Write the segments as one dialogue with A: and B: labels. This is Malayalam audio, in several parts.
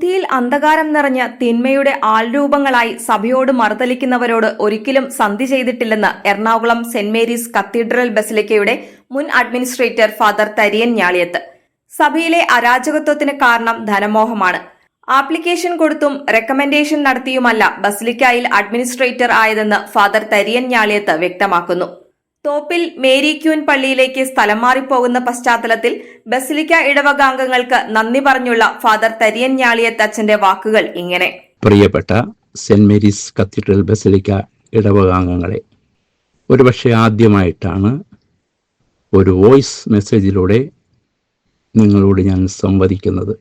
A: ബുദ്ധിയിൽ അന്ധകാരം നിറഞ്ഞ തിന്മയുടെ ആൾരൂപങ്ങളായി സഭയോട് മറുതലിക്കുന്നവരോട് ഒരിക്കലും സന്ധി ചെയ്തിട്ടില്ലെന്ന് എറണാകുളം സെന്റ് മേരീസ് കത്തീഡ്രൽ ബസിലിക്കയുടെ മുൻ അഡ്മിനിസ്ട്രേറ്റർ ഫാദർ തരിയൻ ഞാളിയത്ത്. സഭയിലെ അരാജകത്വത്തിന് കാരണം ധനമോഹമാണ്. ആപ്ലിക്കേഷൻ കൊടുത്തും റെക്കമെൻഡേഷൻ നടത്തിയുമല്ല ബസിലിക്കായിൽ അഡ്മിനിസ്ട്രേറ്റർ ആയതെന്ന് ഫാദർ തരിയൻ ഞാളിയത്ത് വ്യക്തമാക്കുന്നു. തോപ്പിൽ മേരി ക്യൂൻ പള്ളിയിലേക്ക് സ്ഥലം മാറിപ്പോകുന്ന പശ്ചാത്തലത്തിൽ ബസിലിക്ക ഇടവക അംഗങ്ങൾക്ക് നന്ദി പറഞ്ഞുള്ള ഫാദർ തരിയൻ ഞാളിയത്ത് അച്ഛന്റെ വാക്കുകൾ ഇങ്ങനെ.
B: പ്രിയപ്പെട്ട സെന്റ് മേരീസ് കത്തീഡ്രൽ ബസിലിക്ക ഇടവകാംഗങ്ങളെ ഒരുപക്ഷെ ആദ്യമായിട്ടാണ് ഒരു വോയിസ് മെസ്സേജിലൂടെ നിങ്ങളോട് ഞാൻ സംവദിക്കുന്നത്.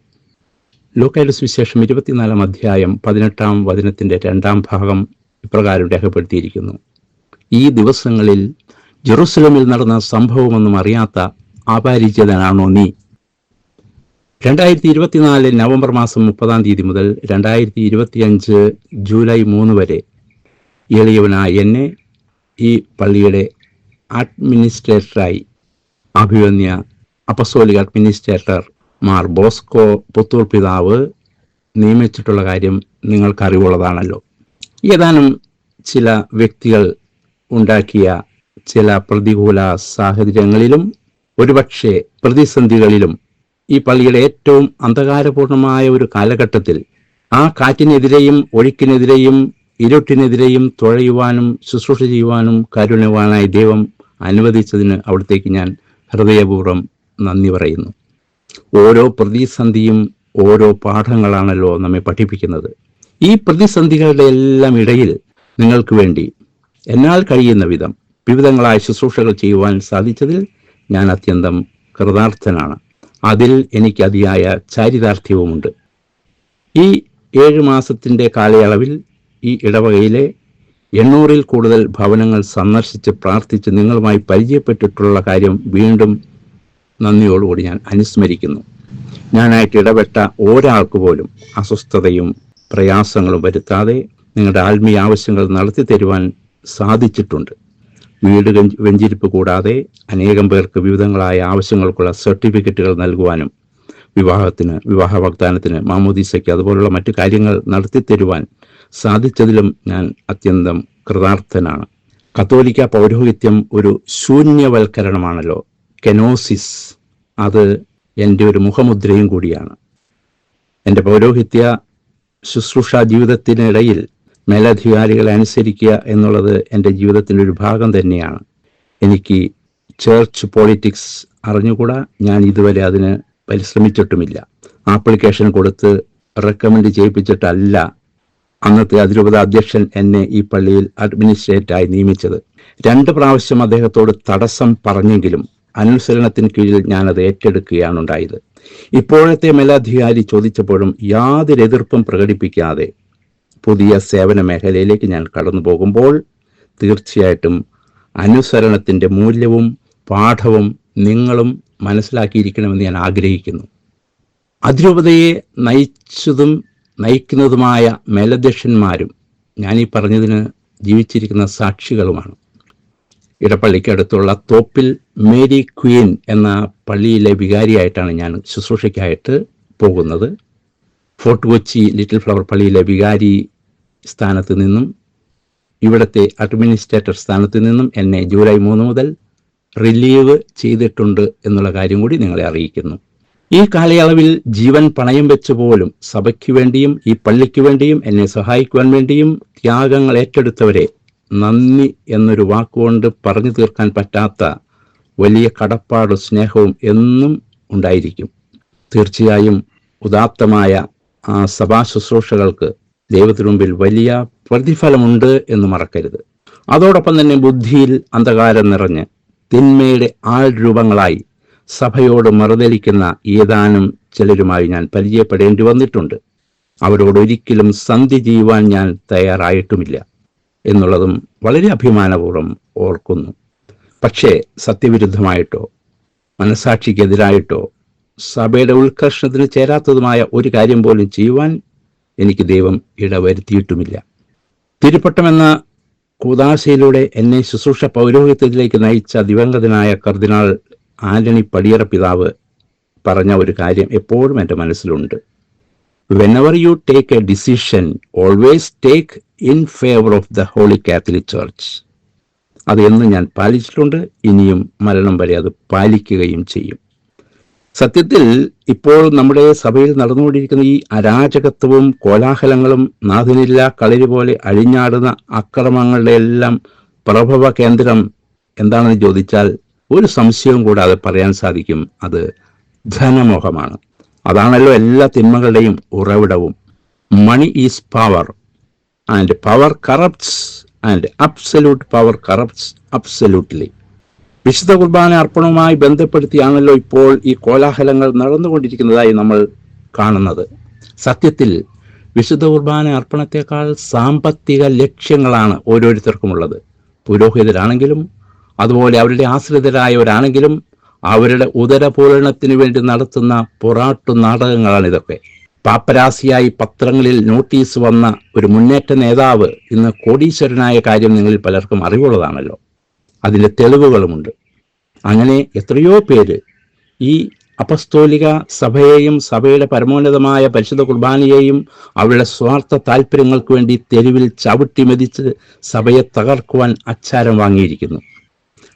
B: ലോക്കായുടെ സുവിശേഷം ഇരുപത്തിനാലാം അധ്യായം പതിനെട്ടാം വചനത്തിന്റെ രണ്ടാം ഭാഗം ഇപ്രകാരം രേഖപ്പെടുത്തിയിരിക്കുന്നു. ഈ ദിവസങ്ങളിൽ ജെറുസലമിൽ നടന്ന സംഭവമൊന്നും അറിയാത്ത അപരിചിതനാണോ നീ? രണ്ടായിരത്തി ഇരുപത്തിനാല് നവംബർ മാസം മുപ്പതാം തീയതി മുതൽ രണ്ടായിരത്തി ഇരുപത്തിയഞ്ച് ജൂലൈ മൂന്ന് വരെ എളിയവനായ എന്നെ ഈ പള്ളിയുടെ അഡ്മിനിസ്ട്രേറ്ററായി അഭിവന്യ അപ്പസോലിക് അഡ്മിനിസ്ട്രേറ്റർ മാർ ബോസ്കോ പുത്തൂർ പിതാവ് നിയമിച്ചിട്ടുള്ള കാര്യം നിങ്ങൾക്ക് അറിവുള്ളതാണല്ലോ ഏതാനും ചില വ്യക്തികൾ ഉണ്ടാക്കിയ ചില പ്രതികൂല സാഹചര്യങ്ങളിലും ഒരുപക്ഷെ പ്രതിസന്ധികളിലും ഈ പള്ളിയുടെ ഏറ്റവും അന്ധകാരപൂർണമായ ഒരു കാലഘട്ടത്തിൽ ആ കാറ്റിനെതിരെയും ഒഴുക്കിനെതിരെയും ഇരുട്ടിനെതിരെയും തുഴയുവാനും ശുശ്രൂഷ ചെയ്യുവാനും കാരുണ്യവാനായ ദൈവം അനുവദിച്ചതിന് അവിടത്തേക്ക് ഞാൻ ഹൃദയപൂർവം നന്ദി പറയുന്നു. ഓരോ പ്രതിസന്ധിയും ഓരോ പാഠങ്ങളാണല്ലോ നമ്മെ പഠിപ്പിക്കുന്നത്. ഈ പ്രതിസന്ധികളുടെ എല്ലാം ഇടയിൽ നിങ്ങൾക്ക് വേണ്ടി എന്നാൽ കഴിയുന്ന വിധം വിവിധങ്ങളായ ശുശ്രൂഷകൾ ചെയ്യുവാൻ സാധിച്ചതിൽ ഞാൻ അത്യന്തം കൃതാർത്ഥനാണ്. അതിൽ എനിക്ക് അതിയായ ചാരിതാർത്ഥ്യവുമുണ്ട്. ഈ ഏഴ് മാസത്തിന്റെ കാലയളവിൽ ഈ ഇടവകയിലെ എണ്ണൂറിൽ കൂടുതൽ ഭവനങ്ങൾ സന്ദർശിച്ച് പ്രാർത്ഥിച്ച് നിങ്ങളുമായി പരിചയപ്പെട്ടിട്ടുള്ള കാര്യം വീണ്ടും നന്ദിയോടുകൂടി ഞാൻ അനുസ്മരിക്കുന്നു. ഞാനായിട്ട് ഇടപെട്ട ഒരാൾക്ക് പോലും അസ്വസ്ഥതയും പ്രയാസങ്ങളും വരുത്താതെ നിങ്ങളുടെ ആത്മീയ ആവശ്യങ്ങൾ നടത്തി തരുവാൻ സാധിച്ചിട്ടുണ്ട്. വീട് വെഞ്ചിരിപ്പ് കൂടാതെ അനേകം പേർക്ക് വിവിധങ്ങളായ ആവശ്യങ്ങൾക്കുള്ള സർട്ടിഫിക്കറ്റുകൾ നൽകുവാനും വിവാഹത്തിന് വിവാഹ വാഗ്ദാനത്തിന് മാമോദീസയ്ക്ക് അതുപോലുള്ള മറ്റു കാര്യങ്ങൾ നടത്തി തരുവാൻ സാധിച്ചതിലും ഞാൻ അത്യന്തം കൃതാർത്ഥനാണ്. കത്തോലിക്ക പൗരോഹിത്യം ഒരു ശൂന്യവൽക്കരണമാണല്ലോ. കെനോസിസ്. അത് എന്റെ ഒരു മുഖമുദ്രയും കൂടിയാണ്. എന്റെ പൗരോഹിത്യ ശുശ്രൂഷ ജീവിതത്തിനിടയിൽ മേലധികാരികളെ അനുസരിക്കുക എന്നുള്ളത് എന്റെ ജീവിതത്തിന്റെ ഒരു ഭാഗം തന്നെയാണ്. എനിക്ക് ചേർച്ച് പോളിറ്റിക്സ് അറിഞ്ഞുകൂടാ ഞാൻ ഇതുവരെ അതിന് പരിശ്രമിച്ചിട്ടുമില്ല. ആപ്ലിക്കേഷൻ കൊടുത്ത് റെക്കമെൻഡ് ചെയ്യിപ്പിച്ചിട്ടല്ല അന്നത്തെ അതിരൂപത അധ്യക്ഷൻ എന്നെ ഈ പള്ളിയിൽ അഡ്മിനിസ്ട്രേറ്റായി നിയമിച്ചത്. രണ്ട് പ്രാവശ്യം അദ്ദേഹത്തോട് തടസ്സം പറഞ്ഞെങ്കിലും അനുസരണത്തിന് കീഴിൽ ഞാനത് ഏറ്റെടുക്കുകയാണ് ഉണ്ടായത് ഇപ്പോഴത്തെ മേലധികാരി ചോദിച്ചപ്പോഴും യാതൊരു എതിർപ്പും പ്രകടിപ്പിക്കാതെ പുതിയ സേവന മേഖലയിലേക്ക് ഞാൻ കടന്നു പോകുമ്പോൾ തീർച്ചയായിട്ടും അനുസരണത്തിന്റെ മൂല്യവും പാഠവും നിങ്ങളും മനസ്സിലാക്കിയിരിക്കണമെന്ന് ഞാൻ ആഗ്രഹിക്കുന്നു. അതിരൂപതയെ നയിച്ചതും നയിക്കുന്നതുമായ മേലധ്യക്ഷന്മാരും ഞാൻ ഈ പറഞ്ഞതിന് ജീവിച്ചിരിക്കുന്ന സാക്ഷികളുമാണ്. ഇടപ്പള്ളിക്കടുത്തുള്ള തോപ്പിൽ മേരി ക്വീൻ എന്ന പള്ളിയിലെ വികാരിയായിട്ടാണ് ഞാൻ ശുശ്രൂഷയ്ക്കായിട്ട് പോകുന്നത്. ഫോർട്ട് കൊച്ചി ലിറ്റിൽ ഫ്ലവർ പള്ളിയിലെ വികാരി സ്ഥാനത്ത് നിന്നും ഇവിടുത്തെ അഡ്മിനിസ്ട്രേറ്റർ സ്ഥാനത്ത് നിന്നും എന്നെ ജൂലൈ മൂന്ന് മുതൽ റിലീവ് ചെയ്തിട്ടുണ്ട് എന്നുള്ള കാര്യം കൂടി നിങ്ങളെ അറിയിക്കുന്നു. ഈ കാലയളവിൽ ജീവൻ പണയം വെച്ച് പോലും സഭയ്ക്ക് വേണ്ടിയും ഈ പള്ളിക്ക് വേണ്ടിയും എന്നെ സഹായിക്കുവാൻ വേണ്ടിയും ത്യാഗങ്ങൾ ഏറ്റെടുത്തവരെ നന്ദി എന്നൊരു വാക്കുകൊണ്ട് പറഞ്ഞു തീർക്കാൻ പറ്റാത്ത വലിയ കടപ്പാടും സ്നേഹവും എന്നും ഉണ്ടായിരിക്കും. തീർച്ചയായും ഉദാത്തമായ ആ സഭാ ശുശ്രൂഷകൾക്ക് ദൈവത്തിനു മുമ്പിൽ വലിയ പ്രതിഫലമുണ്ട് എന്ന് മറക്കരുത്. അതോടൊപ്പം തന്നെ ബുദ്ധിയിൽ അന്ധകാരം നിറഞ്ഞ് തിന്മയുടെ ആൾ രൂപങ്ങളായി സഭയോട് മറുതലിക്കുന്ന ഏതാനും ചിലരുമായി ഞാൻ പരിചയപ്പെടേണ്ടി വന്നിട്ടുണ്ട്. അവരോട് ഒരിക്കലും സന്ധി ചെയ്യുവാൻ ഞാൻ തയ്യാറായിട്ടുമില്ല എന്നുള്ളതും വളരെ അഭിമാനപൂർവം ഓർക്കുന്നു. പക്ഷേ സത്യവിരുദ്ധമായിട്ടോ മനസാക്ഷിക്കെതിരായിട്ടോ സഭയുടെ ഉത്കർഷണത്തിന് ചേരാത്തതുമായ ഒരു കാര്യം പോലും ചെയ്യുവാൻ എനിക്ക് ദൈവം ഇടവരുത്തിയിട്ടുമില്ല. തിരുപ്പട്ടം എന്ന കൂതാശയിലൂടെ എന്നെ ശുശ്രൂഷ പൗരോഹിത്യത്തിലേക്ക് നയിച്ച ദിവംഗതനായ കർദിനാൾ ആന്റണി പടിയറ പിതാവ് പറഞ്ഞ ഒരു കാര്യം എപ്പോഴും എന്റെ മനസ്സിലുണ്ട്. Whenever you take a decision always take in favour of the holy Catholic church അത് ഞാൻ പാലിച്ചിട്ടുണ്ട് ഇനിയും മരണം വരെ അത് പാലിക്കുകയും ചെയ്യും. സത്യത്തിൽ ഇപ്പോൾ നമ്മുടെ സഭയിൽ നടന്നുകൊണ്ടിരിക്കുന്ന ഈ അരാജകത്വവും കോലാഹലങ്ങളും നാഥനില്ല കളരി പോലെ അഴിഞ്ഞാടുന്ന അക്രമങ്ങളുടെ എല്ലാം പ്രഭവ കേന്ദ്രം എന്താണെന്ന് ചോദിച്ചാൽ ഒരു സംശയവും കൂടാതെ പറയാൻ സാധിക്കും. അത് ധനമോഹമാണ്. അതാണല്ലോ എല്ലാ തിന്മകളുടെയും ഉറവിടവും. Money is power and power corrupts and absolute power corrupts absolutely വിശുദ്ധ കുർബാന അർപ്പണവുമായി ബന്ധപ്പെടുത്തിയാണല്ലോ ഇപ്പോൾ ഈ കോലാഹലങ്ങൾ നടന്നുകൊണ്ടിരിക്കുന്നതായി നമ്മൾ കാണുന്നത്. സത്യത്തിൽ വിശുദ്ധ കുർബാന അർപ്പണത്തെക്കാൾ സാമ്പത്തിക ലക്ഷ്യങ്ങളാണ് ഓരോരുത്തർക്കുമുള്ളത്. പുരോഹിതരാണെങ്കിലും അതുപോലെ അവരുടെ ആശ്രിതരായവരാണെങ്കിലും അവരുടെ ഉദരപൂരണത്തിന് വേണ്ടി നടത്തുന്ന പൊറാട്ടു നാടകങ്ങളാണ് ഇതൊക്കെ പാപ്പരാസിയായി പത്രങ്ങളിൽ നോട്ടീസ് വന്ന ഒരു മുന്നേറ്റ നേതാവ് ഇന്ന് കോടീശ്വരനായ കാര്യം നിങ്ങളിൽ പലർക്കും അറിവുള്ളതാണല്ലോ. അതിന്റെ തെളിവുകളുമുണ്ട്. അങ്ങനെ എത്രയോ പേര് ഈ അപസ്തോലിക സഭയെയും സഭയുടെ പരമോന്നതമായ പരിശുദ്ധ കുർബാനയെയും അവരുടെ സ്വാർത്ഥ താല്പര്യങ്ങൾക്ക് വേണ്ടി തെരുവിൽ ചവിട്ടി മെതിച്ച് സഭയെ തകർക്കുവാൻ അച്ചാരം വാങ്ങിയിരിക്കുന്നു.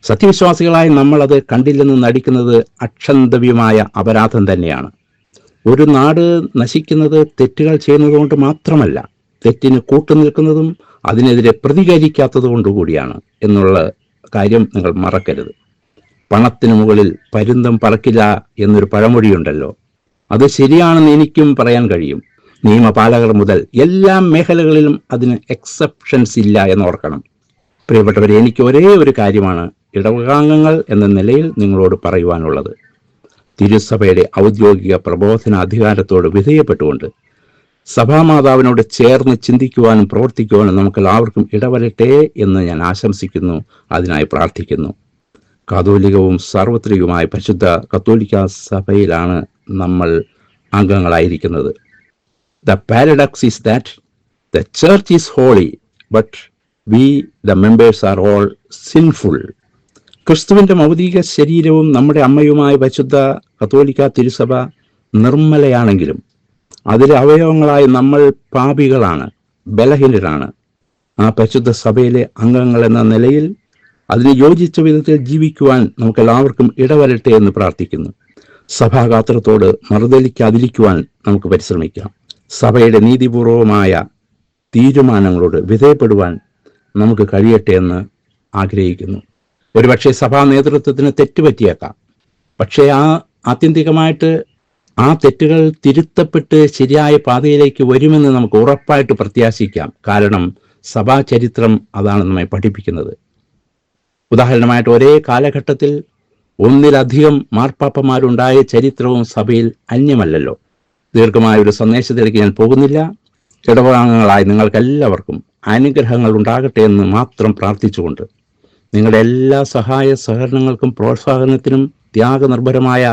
B: സത്യവിശ്വാസികളായി നമ്മൾ അത് കണ്ടില്ലെന്ന് നടിക്കുന്നത് അക്ഷന്തവ്യമായ അപരാധം തന്നെയാണ്. ഒരു നാട് നശിക്കുന്നത് തെറ്റുകൾ ചെയ്യുന്നത് കൊണ്ട് മാത്രമല്ല തെറ്റിന് കൂട്ടുനിൽക്കുന്നതും അതിനെതിരെ പ്രതികരിക്കാത്തത് കൊണ്ടുകൂടിയാണ് എന്നുള്ള കാര്യം നിങ്ങൾ മറക്കരുത്. പണത്തിന് മുകളിൽ പരുന്തം പറക്കില്ല എന്നൊരു പഴമൊഴിയുണ്ടല്ലോ. അത് ശരിയാണെന്ന് എനിക്കും പറയാൻ കഴിയും. നിയമപാലകർ മുതൽ എല്ലാ മേഖലകളിലും അതിന് എക്സെപ്ഷൻസ് ഇല്ല എന്ന് ഓർക്കണം. പ്രിയപ്പെട്ടവരെ എനിക്ക് ഒരേ ഒരു കാര്യമാണ് ഇടവകാംഗങ്ങൾ എന്ന നിലയിൽ നിങ്ങളോട് പറയുവാനുള്ളത്. തിരുസഭയുടെ ഔദ്യോഗിക പ്രബോധന അധികാരത്തോട് വിധേയപ്പെട്ടുകൊണ്ട് സഭാമാതാവിനോട് ചേർന്ന് ചിന്തിക്കുവാനും പ്രവർത്തിക്കുവാനും നമുക്ക് എല്ലാവർക്കും ഇടവരട്ടെ എന്ന് ഞാൻ ആശംസിക്കുന്നു. അതിനായി പ്രാർത്ഥിക്കുന്നു. കാതോലികവും സാർവത്രികവുമായ പരിശുദ്ധ കത്തോലിക്ക സഭയിലാണ് നമ്മൾ അംഗങ്ങളായിരിക്കുന്നത്. The paradox is that the church is holy but we the members are all sinful ക്രിസ്തുവിന്റെ മൗതിക ശരീരവും നമ്മുടെ അമ്മയുമായ പരിശുദ്ധ കത്തോലിക്ക തിരുസഭ നിർമ്മലയാണെങ്കിലും അതിലെ അവയവങ്ങളായി നമ്മൾ പാപികളാണ് ബലഹീനരാണ്. ആ പരിശുദ്ധ സഭയിലെ അംഗങ്ങൾ എന്ന നിലയിൽ അതിന് യോജിച്ച വിധത്തിൽ ജീവിക്കുവാൻ നമുക്ക് എല്ലാവർക്കും ഇടവരട്ടെ എന്ന് പ്രാർത്ഥിക്കുന്നു. സഭാഗാത്രത്തോട് മറുതലിക്കാതിരിക്കുവാൻ നമുക്ക് പരിശ്രമിക്കാം. സഭയുടെ നീതിപൂർവമായ തീരുമാനങ്ങളോട് വിധേയപ്പെടുവാൻ നമുക്ക് കഴിയട്ടെ എന്ന് ആഗ്രഹിക്കുന്നു. ഒരുപക്ഷെ സഭാ നേതൃത്വത്തിന് തെറ്റുപറ്റിയേക്കാം. പക്ഷേ ആ ആത്യന്തികമായിട്ട് ആ തെറ്റുകൾ തിരുത്തപ്പെട്ട് ശരിയായ പാതയിലേക്ക് വരുമെന്ന് നമുക്ക് ഉറപ്പായിട്ട് പ്രത്യാശിക്കാം. കാരണം സഭാ ചരിത്രം അതാണ് നമ്മെ പഠിപ്പിക്കുന്നത്. ഉദാഹരണമായിട്ട് ഒരേ കാലഘട്ടത്തിൽ ഒന്നിലധികം മാർപ്പാപ്പമാരുണ്ടായ ചരിത്രവും സഭയിൽ അന്യമല്ലല്ലോ. ദീർഘമായ ഒരു സന്ദേശത്തിലേക്ക് ഞാൻ പോകുന്നില്ല. ഇടപാടങ്ങളായി നിങ്ങൾക്കെല്ലാവർക്കും അനുഗ്രഹങ്ങൾ ഉണ്ടാകട്ടെ എന്ന് മാത്രം പ്രാർത്ഥിച്ചുകൊണ്ട് നിങ്ങളുടെ എല്ലാ സഹായ സഹകരണങ്ങൾക്കും പ്രോത്സാഹനത്തിനും ത്യാഗനിർഭരമായ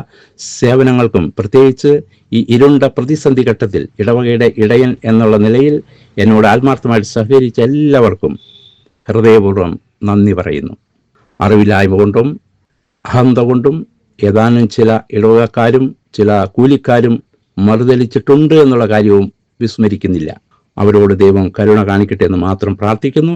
B: സേവനങ്ങൾക്കും പ്രത്യേകിച്ച് ഈ ഇരുണ്ട പ്രതിസന്ധി ഘട്ടത്തിൽ ഇടവകയുടെ ഇടയൻ എന്നുള്ള നിലയിൽ എന്നോട് ആത്മാർത്ഥമായിട്ട് സഹകരിച്ച എല്ലാവർക്കും ഹൃദയപൂർവം നന്ദി പറയുന്നു. അറിവില്ലായ്മ കൊണ്ടും അഹന്ത കൊണ്ടും ഏതാനും ചില ഇടവകക്കാരും ചില കൂലിക്കാരും മറുതലിച്ചിട്ടുണ്ട് എന്നുള്ള കാര്യവും വിസ്മരിക്കുന്നില്ല. അവരോട് ദൈവം കരുണ കാണിക്കട്ടെ എന്ന് മാത്രം പ്രാർത്ഥിക്കുന്നു.